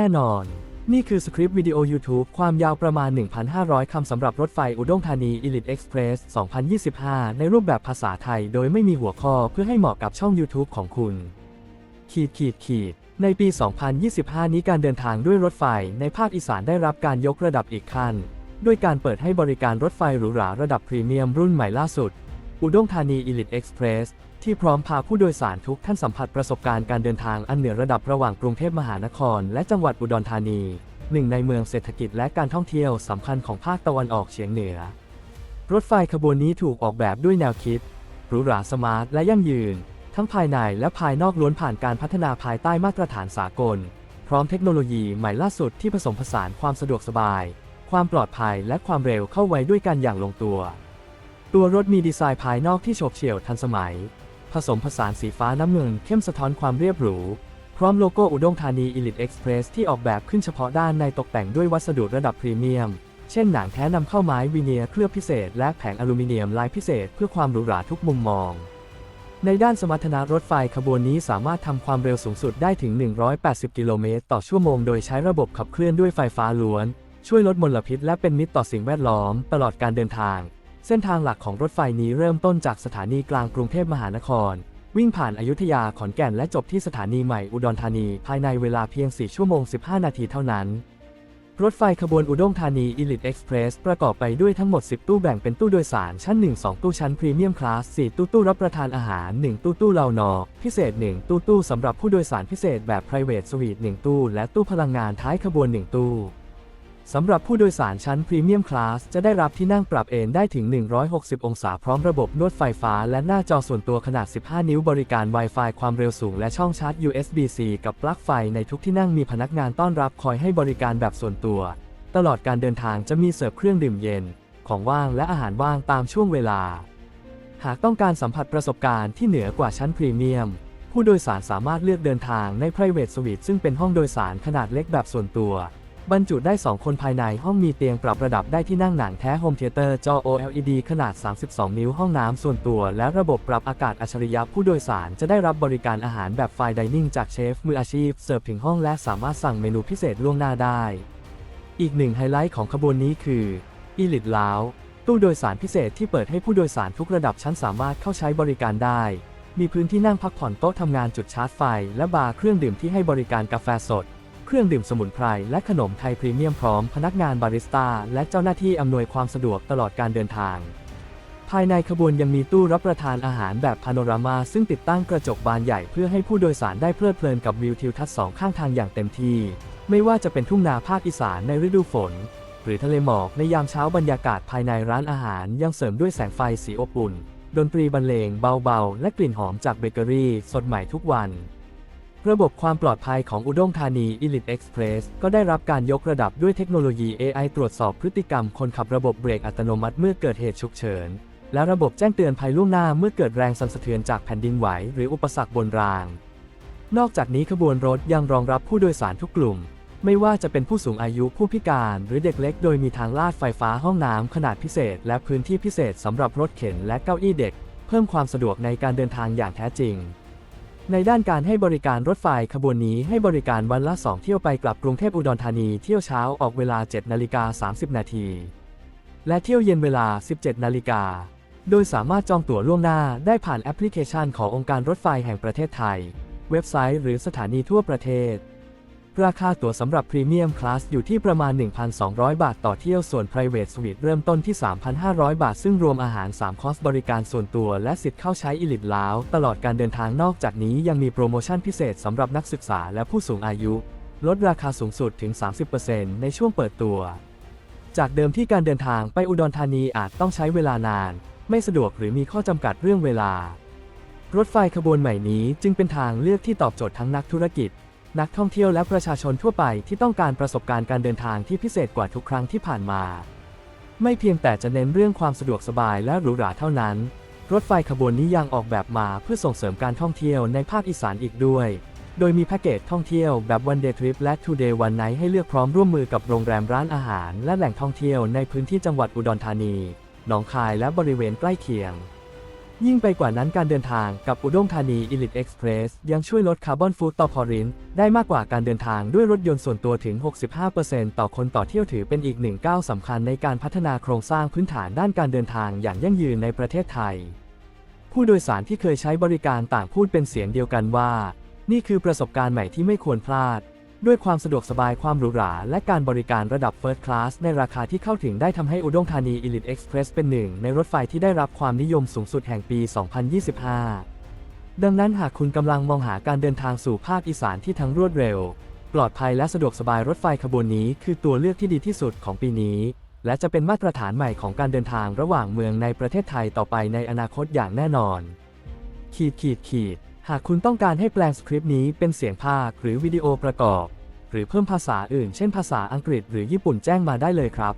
แน่นอน นี่คือสคริปต์วิดีโอ YouTube ความยาวประมาณ 1,500 คำสำหรับรถไฟอุดงธานี Elite Express 2025 ในรูปแบบภาษาไทย โดยไม่มีหัวข้อเพื่อให้เหมาะกับช่อง YouTube ของคุณ ขีดขีดขีดในปี 2025 นี้การเดินทางด้วยรถไฟในภาคอีสานได้รับการยกระดับอีกขั้น ด้วยการเปิดให้บริการรถไฟหรูหราระดับพรีเมียมรุ่นใหม่ล่าสุด อุดงธานี Elite Express ที่พร้อมพาผู้โดยสารทุกท่านสัมผัสประสบการณ์การเดินทางอันเหนือระดับระหว่างกรุงเทพมหานคร และจังหวัดอุดรธานี หนึ่งในเมืองเศรษฐกิจและการท่องเที่ยวสำคัญของภาคตะวันออกเฉียงเหนือ รถไฟขบวนนี้ถูกออกแบบด้วยแนวคิดหรูหราสมาร์ทและยั่งยืน ทั้งภายในและภายนอกล้วนผ่านการพัฒนาภายใต้มาตรฐานสากล พร้อมเทคโนโลยีใหม่ล่าสุดที่ผสมผสานความสะดวกสบาย ความปลอดภัยและความเร็วเข้าไว้ด้วยกันอย่างลงตัว ตัวรถมีดีไซน์ภายนอกที่โฉบเฉี่ยวทันสมัย ผสมผสานสีฟ้าน้ำเงินเข้มสะท้อนความเรียบหรู พร้อมโลโก้อุดงธานี Elite Express ที่ออกแบบขึ้นเฉพาะด้านในตกแต่งด้วยวัสดุระดับพรีเมียม เช่นหนังแท้นำเข้าไม้วีเนียร์เคลือบพิเศษ และแผงอลูมิเนียมลายพิเศษเพื่อความหรูหราทุกมุมมอง ในด้านสมรรถนะรถไฟขบวนนี้สามารถทำความเร็วสูงสุดได้ถึง 180 กิโลเมตรต่อชั่วโมง โดยใช้ระบบขับเคลื่อนด้วยไฟฟ้าล้วน ช่วยลดมลพิษและเป็นมิตรต่อสิ่งแวดล้อมตลอดการเดินทาง เส้นทางหลักของรถไฟนี้เริ่มต้นจากสถานีกลางกรุงเทพมหานคร วิ่งผ่านอายุทยาขอนแก่นและจบที่สถานีใหม่อุดรธานีภายในเวลาเพียง 4 ชั่วโมง 15 นาทีเท่านั้น รถไฟขบวนอุด้งธานี Elite Express ประกอบไปด้วยทั้งหมด 10 ตู้แบ่งเป็นตู้โดยสารชั้น 1 2 ตู้ชั้นพรีเมียมคลาส 4 ตู้ตู้รับประทานอาหาร 1 ตู้ตู้เลานอ พิเศษ 1 ตู้ตู้สำหรับผู้โดยสารพิเศษแบบ private suite 1 ตู้ และตู้พลังงานท้ายขบวน 1 ตู้ สำหรับผู้โดยสารชั้นพรีเมียมคลาสจะได้รับที่นั่งปรับเอนได้ถึง 160 องศาพร้อมระบบนวดไฟฟ้า และหน้าจอส่วนตัวขนาด 15 นิ้วบริการ Wi-Fi ความเร็วสูง และช่องชาร์จ USB-C กับปลั๊กไฟในทุกที่นั่งมีพนักงานต้อนรับคอยให้บริการแบบส่วนตัว ตลอดการเดินทางจะมีเสิร์ฟเครื่องดื่มเย็น ของว่างและอาหารว่างตามช่วงเวลา หากต้องการสัมผัสประสบการณ์ที่เหนือกว่าชั้นพรีเมียม ผู้โดยสารสามารถเลือกเดินทางใน private suite ซึ่งเป็นห้องโดยสารขนาดเล็กแบบส่วนตัว บรรจุได้ 2 คนภายในห้องมีเตียงปรับระดับได้ที่นั่งหนังแท้โฮมเทเตอร์จอ OLED ขนาด 32 นิ้วห้องน้ำส่วนตัว และระบบปรับอากาศอัจฉริยะผู้โดยสารจะได้รับบริการอาหารแบบไฟดิเนิ่งจากเชฟมืออาชีพเสิร์ฟถึงห้องและสามารถสั่งเมนูพิเศษล่วงหน้าได้ อีกหนึ่งไฮไลท์ของขบวนนี้คือ Elite Lounge ตู้โดยสารพิเศษที่เปิดให้ผู้โดยสารทุกระดับชั้นสามารถเข้าใช้บริการได้ มีพื้นที่นั่งพักผ่อนโต๊ะทำงานจุดชาร์จไฟ และบาร์เครื่องดื่มที่ให้บริการกาแฟสด เครื่องดื่มสมุนไพรและขนมไทยพรีเมียมพร้อมพนักงานบาริสต้าและเจ้าหน้าที่อำนวยความสะดวกตลอดการเดินทาง ภายในขบวนยังมีตู้รับประทานอาหารแบบพาโนรามาซึ่งติดตั้งกระจกบานใหญ่เพื่อให้ผู้โดยสารได้เพลิดเพลินกับวิวทิวทัศน์สองข้างทางอย่างเต็มที่ ไม่ว่าจะเป็นทุ่งนาภาคอีสานในฤดูฝน หรือทะเลหมอกในยามเช้าบรรยากาศภายในร้านอาหารยังเสริมด้วยแสงไฟสีอบอุ่นดนตรีบรรเลงเบาๆ และกลิ่นหอมจากเบเกอรี่ สดใหม่ทุกวัน ระบบความปลอดภัยของอุด้งธานี Elite Express ก็ได้รับการยกระดับด้วยเทคโนโลยี AI ตรวจสอบพฤติกรรมคนขับระบบเบรกอัตโนมัติเมื่อเกิดเหตุฉุกเฉิน และระบบแจ้งเตือนภัยล่วงหน้าเมื่อเกิดแรงสั่นสะเทือนจากแผ่นดินไหว หรืออุปสรรคบนราง นอกจากนี้ขบวนรถยังรองรับผู้โดยสารทุกกลุ่ม ไม่ว่าจะเป็นผู้สูงอายุผู้พิการ หรือเด็กเล็ก โดยมีทางลาดไฟฟ้าห้องน้ำขนาดพิเศษ และพื้นที่พิเศษสำหรับรถเข็นและเก้าอี้เด็ก เพิ่มความสะดวกในการเดินทางอย่างแท้จริง ในด้านการให้บริการรถไฟขบวนนี้ให้บริการวันละ 2 เที่ยวไปกลับกรุงเทพอุดรธานีเที่ยวเช้าออกเวลา 7 นาฬิกา 30 นาที และเที่ยวเย็นเวลา 17 นาฬิกา โดยสามารถจองตั๋วล่วงหน้าได้ผ่านแอปพลิเคชันขององค์การรถไฟแห่งประเทศไทย เว็บไซต์หรือสถานีทั่วประเทศ ราคาตั๋วสำหรับพรีเมียมคลาสอยู่ที่ประมาณ 1,200 บาทต่อเที่ยวส่วน Private Suite เริ่มต้นที่ 3,500 บาท ซึ่งรวมอาหาร 3 คอร์สบริการส่วนตัวและสิทธิ์เข้าใช้อิลิทลาว ตลอดการเดินทางนอกจากนี้ยังมีโปรโมชั่นพิเศษสำหรับนักศึกษาและผู้สูงอายุ ลดราคาสูงสุดถึง 30%ในช่วงเปิดตัว จากเดิมที่การเดินทางไปอุดรธานีอาจต้องใช้เวลานาน ไม่สะดวกหรือมีข้อจำกัดเรื่องเวลา รถไฟขบวนใหม่นี้จึงเป็นทางเลือกที่ตอบโจทย์ทั้งนักธุรกิจ นักท่องเที่ยวและประชาชนทั่วไปที่ต้องการประสบการณ์การเดินทางที่พิเศษกว่าทุกครั้งที่ผ่านมา ไม่เพียงแต่จะเน้นเรื่องความสะดวกสบายและหรูหราเท่านั้น รถไฟขบวนนี้ยังออกแบบมาเพื่อส่งเสริมการท่องเที่ยวในภาคอีสานอีกด้วย โดยมีแพ็กเกจท่องเที่ยวแบบ one day trip และ two day one night ให้เลือกพร้อมร่วมมือกับโรงแรมร้านอาหาร และแหล่งท่องเที่ยวในพื้นที่จังหวัดอุดรธานี หนองคายและบริเวณใกล้เคียง ยิ่งไปกว่านั้นการเดินทางกับอุด้งธานี Elite Express ยังช่วยลดคาร์บอนฟุตต่อพอรินได้มากกว่าการเดินทางด้วยรถยนต์ส่วนตัวถึง 65%ต่อคนต่อเที่ยวถือเป็นอีกหนึ่งก้าวสำคัญในการพัฒนาโครงสร้างพื้นฐานด้านการเดินทางอย่างยั่งยืนในประเทศไทย ผู้โดยสารที่เคยใช้บริการต่างพูดเป็นเสียงเดียวกันว่า นี่คือประสบการณ์ใหม่ที่ไม่ควรพลาด ด้วยความสะดวกสบายความหรูหรา และการบริการระดับ First Class ในราคาที่เข้าถึงได้ทำให้อุดงธานี Elite Express เป็นหนึ่ง ในรถไฟที่ได้รับความนิยมสูงสุดแห่งปี 2025 ดังนั้นหากคุณกำลังมองหาการเดินทางสู่ภาคอีสานที่ทั้งรวดเร็ว ปลอดภัยและสะดวกสบายรถไฟขบวนนี้ คือตัวเลือกที่ดีที่สุดของปีนี้ และจะเป็นมาตรฐานใหม่ของการเดินทางระหว่างเมืองในประเทศไทยต่อไปในอนาคตอย่างแน่นอน ขีดขีดขีด หากคุณต้องการให้แปลงสคริปต์นี้เป็นเสียงภาคหรือวิดีโอประกอบ หรือเพิ่มภาษาอื่นเช่นภาษาอังกฤษหรือญี่ปุ่นแจ้งมาได้เลยครับ